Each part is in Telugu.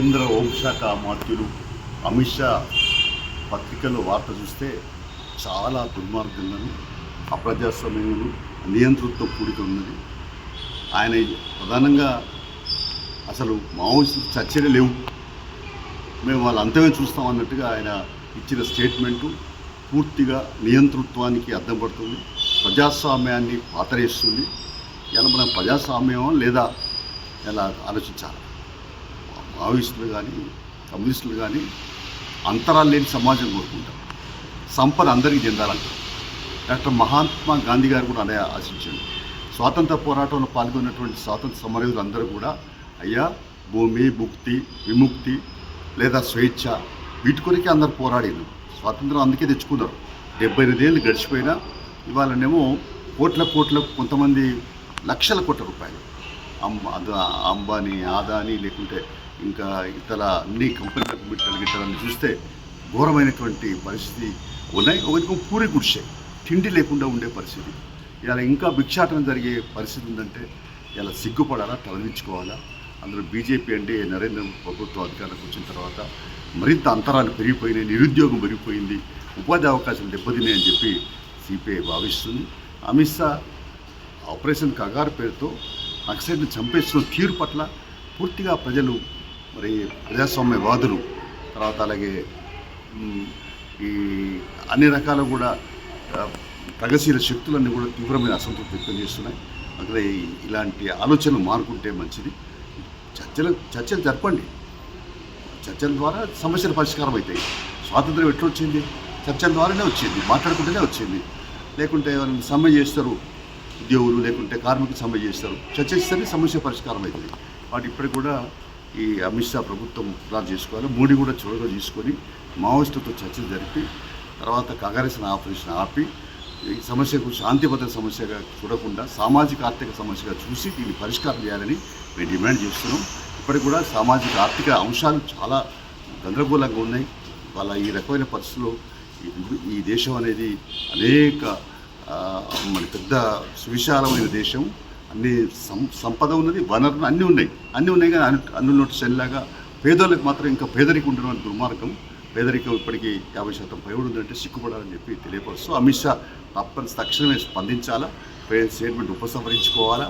కేంద్ర హోంశాఖ మంత్రులు అమిత్ షా పత్రికల్లో వార్త చూస్తే చాలా దుర్మార్గంగాను అప్రజాస్వామ్యములు నియంతృత్వం కూడిక ఉన్నది ఆయన ప్రధానంగా అసలు మావోయిస్టులు చర్చలే లేవు. మేము వాళ్ళ అంతమే చూస్తాం అన్నట్టుగా ఆయన ఇచ్చిన స్టేట్మెంటు పూర్తిగా నియంతృత్వానికి అద్దం పడుతుంది ప్రజాస్వామ్యాన్ని పాతరేస్తుంది. ఇలా మనం ప్రజాస్వామ్యం లేదా? ఎలా ఆలోచించాలి? మావోయిస్టులు కానీ కమ్యూనిస్టులు కానీ అంతరాలు లేని సమాజం కోరుకుంటారు. సంపద అందరికీ చెందాలంటారు డాక్టర్ మహాత్మా గాంధీ గారు కూడా అదే ఆశించాడు స్వాతంత్ర పోరాటంలో పాల్గొన్నటువంటి స్వాతంత్ర సమరయులు అందరూ కూడా అయ్యా భూమి ముక్తి విముక్తి లేదా స్వేచ్ఛ వీటి కొరకే అందరు పోరాడారు స్వాతంత్రం అందుకే తెచ్చుకున్నారు. డెబ్బై ఎనిమిదేళ్ళు గడిచిపోయినా ఇవాళనేమో కోట్ల కోట్ల కొంతమంది లక్షల కోట్ల రూపాయలు. అమ్ అంబానీ ఆదాని లేకుంటే ఇంకా ఇతర అన్ని కంపెనీలకు బిట్టలు చూస్తే ఘోరమైనటువంటి పరిస్థితి ఉన్నాయి. ఒకరికి పూరి గుడిసే తిండి లేకుండా ఉండే పరిస్థితి. ఇలా ఇంకా భిక్షాటనం జరిగే పరిస్థితి ఉందంటే ఇలా సిగ్గుపడాలా తలదించుకోవాలా? అందులో బీజేపీ అంటే నరేంద్ర మోదీ ప్రభుత్వం అధికారంలోకి వచ్చిన తర్వాత మరింత అంతరాలు పెరిగిపోయినాయి నిరుద్యోగం పెరిగిపోయింది ఉపాధి అవకాశాలు దెబ్బతిన్నాయని చెప్పి సిపిఐ భావిస్తుంది. అమిత్ షా ఆపరేషన్ కగారు పేరుతో నక్సైడ్ని చంపేస్తున్న తీరు పట్ల పూర్తిగా ప్రజలు మరి ప్రజాస్వామ్యవాదులు తర్వాత అలాగే ఈ అన్ని రకాల కూడా ప్రగతిశీల శక్తులన్నీ కూడా తీవ్రమైన అసంతృప్తి వ్యక్తం చేస్తున్నాయి. అందుకే ఇలాంటి ఆలోచనలు మానుకుంటే మంచిది. చర్చలు చర్చలు జరపండి. చర్చల ద్వారా సమస్యలు పరిష్కారం అవుతాయి. స్వాతంత్రం ఎట్లా వచ్చింది? చర్చల ద్వారానే వచ్చింది. మాట్లాడుకుంటేనే వచ్చింది. లేకుంటే ఎవరైనా సమ్మె చేస్తారు ఉద్యోగులు లేకుంటే కార్మికులు సమ్మె చేస్తారు. చర్చిస్తేనే సమస్య పరిష్కారం అవుతుంది. వాటి ఇప్పటికి కూడా ఈ అమిత్ షా ప్రభుత్వం ప్లాన్ చేసుకోవాలి మోడీ కూడా చొరవ తీసుకొని మావోయిస్టులతో చర్చలు జరిపి తర్వాత కాంగ్రెస్ని ఆపరేషన్ ఆపి ఈ సమస్యకు శాంతి భద్రత సమస్యగా చూడకుండా సామాజిక ఆర్థిక సమస్యగా చూసి దీన్ని పరిష్కారం చేయాలని మేము డిమాండ్ చేస్తున్నాం. ఇప్పటికి కూడా సామాజిక ఆర్థిక అంశాలు చాలా గందరగోళంగా ఉన్నాయి. వాళ్ళ ఈ రకమైన పరిస్థితుల్లో ఈ- దేశం అనేది అనేక మన పెద్ద సువిశాలమైన దేశం. అన్ని సం సంపద ఉన్నది వనరులు అన్నీ ఉన్నాయి. అన్నీ ఉన్నాయి కానీ అన్ని అన్ని ఉన్నట్టు సెల్లాగా పేదోళ్ళకి మాత్రం ఇంకా పేదరికం ఉండడం దుర్మార్గం. పేదరికం ఇప్పటికీ యాభై శాతం పైబడి ఉందంటే సిగ్గుపడాలని చెప్పి తెలియపరుస్తూ అమిత్ షా తప్పని తక్షణమే స్పందించాలా? స్టేట్మెంట్ ఉపసంహరించుకోవాలా?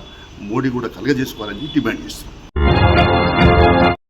మోడీ కూడా కలగజేసుకోవాలని డిమాండ్ చేస్తున్నాం.